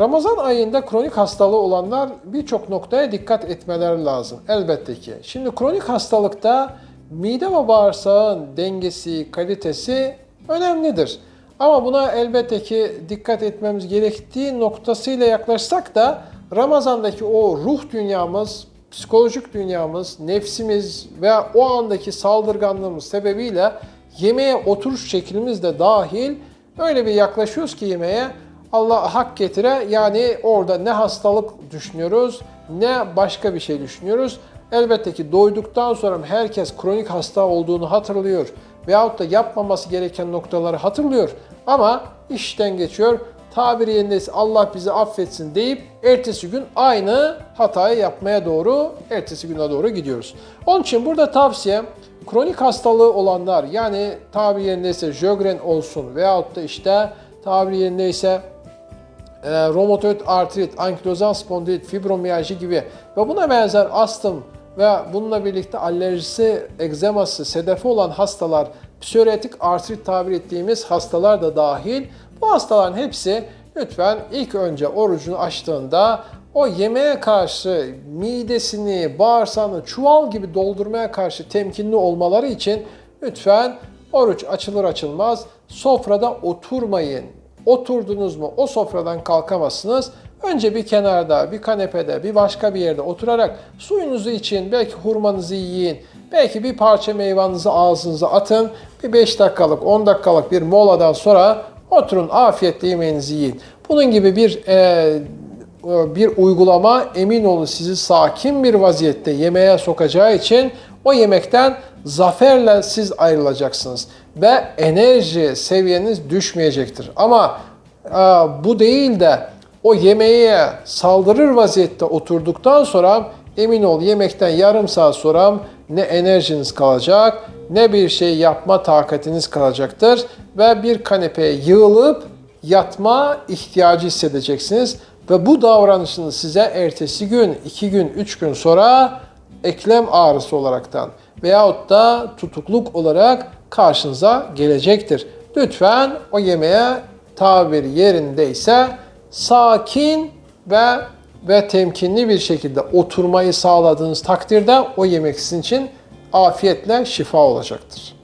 Ramazan ayında kronik hastalığı olanlar birçok noktaya dikkat etmeleri lazım. Elbette ki. Şimdi kronik hastalıkta mide ve bağırsağın dengesi, kalitesi önemlidir. Ama buna elbette ki dikkat etmemiz gerektiği noktasıyla yaklaşsak da Ramazan'daki o ruh dünyamız, psikolojik dünyamız, nefsimiz ve o andaki saldırganlığımız sebebiyle yemeğe oturuş şeklimiz de dahil öyle bir yaklaşıyoruz ki yemeğe Allah hak getire yani orada ne hastalık düşünüyoruz ne başka bir şey düşünüyoruz. Elbette ki doyduktan sonra herkes kronik hasta olduğunu hatırlıyor veyahut da yapmaması gereken noktaları hatırlıyor ama işten geçiyor. Tabiri yerindeyse Allah bizi affetsin deyip ertesi gün aynı hatayı yapmaya doğru ertesi güne doğru gidiyoruz. Onun için burada tavsiyem kronik hastalığı olanlar yani tabiri yerindeyse Sjögren olsun veyahut da işte tabiri yerindeyse e, romatoid artrit, ankilozal spondilit, fibromiyalji gibi ve buna benzer astım ve bununla birlikte alerjisi, egzeması, sedefi olan hastalar, psoriatik artrit tabir ettiğimiz hastalar da dahil. Bu hastaların hepsi lütfen ilk önce orucunu açtığında o yemeğe karşı midesini, bağırsağını çuval gibi doldurmaya karşı temkinli olmaları için lütfen oruç açılır açılmaz sofrada oturmayın. Oturdunuz mu o sofradan kalkamazsınız. Önce bir kenarda, bir kanepede, bir başka bir yerde oturarak suyunuzu için, belki hurmanızı yiyin, belki bir parça meyvanızı ağzınıza atın. Bir 5 dakikalık, 10 dakikalık bir moladan sonra oturun afiyetle yemeğinizi yiyin. Bunun gibi bir e, bir uygulama emin olun sizi sakin bir vaziyette yemeğe sokacağı için o yemekten zaferle siz ayrılacaksınız ve enerji seviyeniz düşmeyecektir. Ama e, bu değil de o yemeğe saldırır vaziyette oturduktan sonra emin ol yemekten yarım saat sonra ne enerjiniz kalacak ne bir şey yapma takatiniz kalacaktır ve bir kanepeye yığılıp yatma ihtiyacı hissedeceksiniz ve bu davranışınız size ertesi gün, iki gün, üç gün sonra eklem ağrısı olaraktan veyahut da tutukluk olarak karşınıza gelecektir. Lütfen o yemeğe tabir yerindeyse sakin ve ve temkinli bir şekilde oturmayı sağladığınız takdirde o yemek sizin için afiyetle şifa olacaktır.